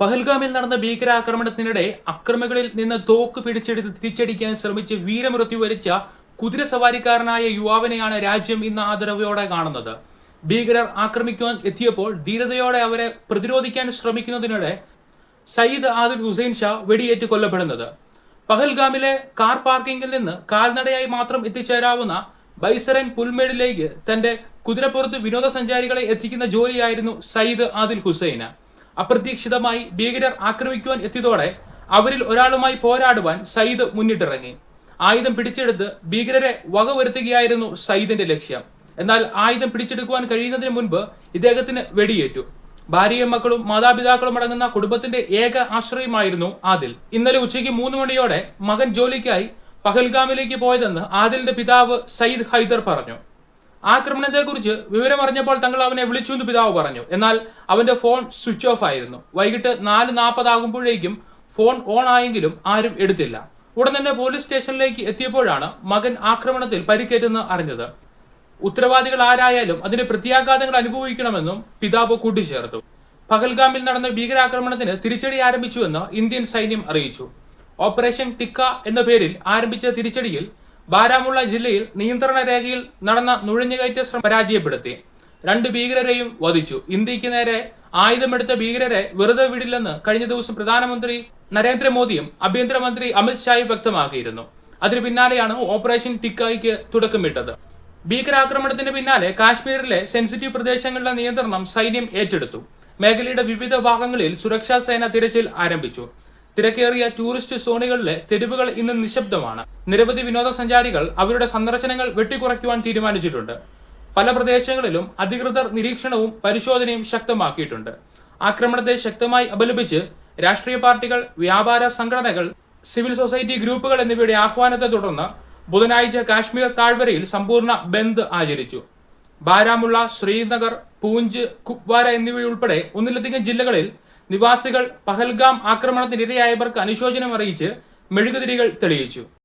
പഹൽഗാമിൽ നടന്ന ഭീകരാക്രമണത്തിനിടെ അക്രമികളിൽ നിന്ന് തോക്ക് പിടിച്ചെടുത്ത് തിരിച്ചടിക്കാൻ ശ്രമിച്ച് വീരമൃത്യു വരിച്ച കുതിര സവാരിക്കാരനായ യുവാവിനെയാണ് രാജ്യം ഇന്ന് ആദരവോടെ കാണുന്നത്. ഭീകരർ ആക്രമിക്കുവാൻ എത്തിയപ്പോൾ ധീരതയോടെ അവരെ പ്രതിരോധിക്കാൻ ശ്രമിക്കുന്നതിനിടെ സയ്യിദ് ആദിൽ ഹുസൈൻ ഷാ വെടിയേറ്റ് കൊല്ലപ്പെടുന്നത്. പഹൽഗാമിലെ കാർ പാർക്കിംഗിൽ നിന്ന് കാൽനടയായി മാത്രം എത്തിച്ചേരാവുന്ന ബൈസറൻ പുൽമേടിലേക്ക് തന്റെ കുതിരപ്പുറത്ത് വിനോദസഞ്ചാരികളെ എത്തിക്കുന്ന ജോലിയായിരുന്നു സയ്യിദ് ആദിൽ ഹുസൈന്. അപ്രതീക്ഷിതമായി ഭീകരർ ആക്രമിക്കുവാൻ എത്തിയതോടെ അവരിൽ ഒരാളുമായി പോരാടുവാൻ സയ്യിദ് മുന്നിട്ടിറങ്ങി. ആയുധം പിടിച്ചെടുത്ത് ഭീകരരെ വകവരുത്തുകയായിരുന്നു സയ്യിദിന്റെ ലക്ഷ്യം. എന്നാൽ ആയുധം പിടിച്ചെടുക്കുവാൻ കഴിയുന്നതിന് മുൻപ് ഇദ്ദേഹത്തിന് വെടിയേറ്റു. ഭാര്യയും മക്കളും മാതാപിതാക്കളും അടങ്ങുന്ന കുടുംബത്തിന്റെ ഏക ആശ്രയമായിരുന്നു ആദിൽ. ഇന്നലെ ഉച്ചയ്ക്ക് മൂന്ന് മണിയോടെ മകൻ ജോലിക്കായി പഹൽഗാമിലേക്ക് പോയതെന്ന് ആദിലിന്റെ പിതാവ് സയ്യിദ് ഹൈദർ പറഞ്ഞു. ആക്രമണത്തെക്കുറിച്ച് വിവരമറിഞ്ഞപ്പോൾ തങ്ങൾ അവനെ വിളിച്ചു എന്ന് പിതാവ് പറഞ്ഞു. എന്നാൽ അവന്റെ ഫോൺ സ്വിച്ച് ഓഫ് ആയിരുന്നു. വൈകിട്ട് നാല് നാൽപ്പതാകുമ്പോഴേക്കും ഫോൺ ഓൺ ആയെങ്കിലും ആരും എടുത്തില്ല. ഉടൻ തന്നെ പോലീസ് സ്റ്റേഷനിലേക്ക് എത്തിയപ്പോഴാണ് മകൻ ആക്രമണത്തിൽ പരിക്കേറ്റെന്ന് അറിഞ്ഞത്. ഉത്തരവാദികൾ ആരായാലും അതിന്റെ പ്രത്യാഘാതങ്ങൾ അനുഭവിക്കണമെന്നും പിതാവ് കൂട്ടിച്ചേർത്തു. പഹൽഗാമിൽ നടന്ന ഭീകരാക്രമണത്തിന് തിരിച്ചടി ആരംഭിച്ചുവെന്ന് ഇന്ത്യൻ സൈന്യം അറിയിച്ചു. ഓപ്പറേഷൻ ടിക്ക എന്ന പേരിൽ ആരംഭിച്ച തിരിച്ചടിയിൽ ബാരാമുള്ള ജില്ലയിൽ നിയന്ത്രണ രേഖയിൽ നടന്ന നുഴഞ്ഞുകയറ്റ ശ്രമം പരാജയപ്പെടുത്തി. രണ്ട് ഭീകരരെയും വധിച്ചു. ഇന്ത്യയ്ക്ക് നേരെ ആയുധമെടുത്ത ഭീകരരെ വെറുതെ വിടില്ലെന്ന് കഴിഞ്ഞ ദിവസം പ്രധാനമന്ത്രി നരേന്ദ്രമോദിയും ആഭ്യന്തരമന്ത്രി അമിത്ഷായും വ്യക്തമാക്കിയിരുന്നു. അതിനു പിന്നാലെയാണ് ഓപ്പറേഷൻ ടിക്കായിക്ക് തുടക്കമിട്ടത്. ഭീകരാക്രമണത്തിന് പിന്നാലെ കാശ്മീരിലെ സെൻസിറ്റീവ് പ്രദേശങ്ങളിലെ നിയന്ത്രണം സൈന്യം ഏറ്റെടുത്തു. മേഖലയുടെ വിവിധ ഭാഗങ്ങളിൽ സുരക്ഷാ സേന തിരച്ചിൽ ആരംഭിച്ചു. തിരക്കേറിയ ടൂറിസ്റ്റ് സോണുകളിലെ തെരുവുകൾ ഇന്ന് നിശബ്ദമാണ്. നിരവധി വിനോദസഞ്ചാരികൾ അവരുടെ സന്ദർശനങ്ങൾ വെട്ടിക്കുറയ്ക്കുവാൻ തീരുമാനിച്ചിട്ടുണ്ട്. പല പ്രദേശങ്ങളിലും അധികൃതർ നിരീക്ഷണവും പരിശോധനയും ശക്തമാക്കിയിട്ടുണ്ട്. ആക്രമണത്തെ ശക്തമായി അപലപിച്ച് രാഷ്ട്രീയ പാർട്ടികൾ വ്യാപാര സംഘടനകൾ സിവിൽ സൊസൈറ്റി ഗ്രൂപ്പുകൾ എന്നിവയുടെ ആഹ്വാനത്തെ തുടർന്ന് ബുധനാഴ്ച കാശ്മീർ താഴ്വരയിൽ സമ്പൂർണ ബന്ദ് ആചരിച്ചു. ബാരാമുള്ള ശ്രീനഗർ പൂഞ്ച് കുപ്വാര എന്നിവയുൾപ്പെടെ ഒന്നിലധികം ജില്ലകളിൽ നിവാസികൾ പഹൽഗാം ആക്രമണത്തിനിരയായവർക്ക് അനുശോചനം അറിയിച്ച് മെഴുകുതിരികൾ തെളിയിച്ചു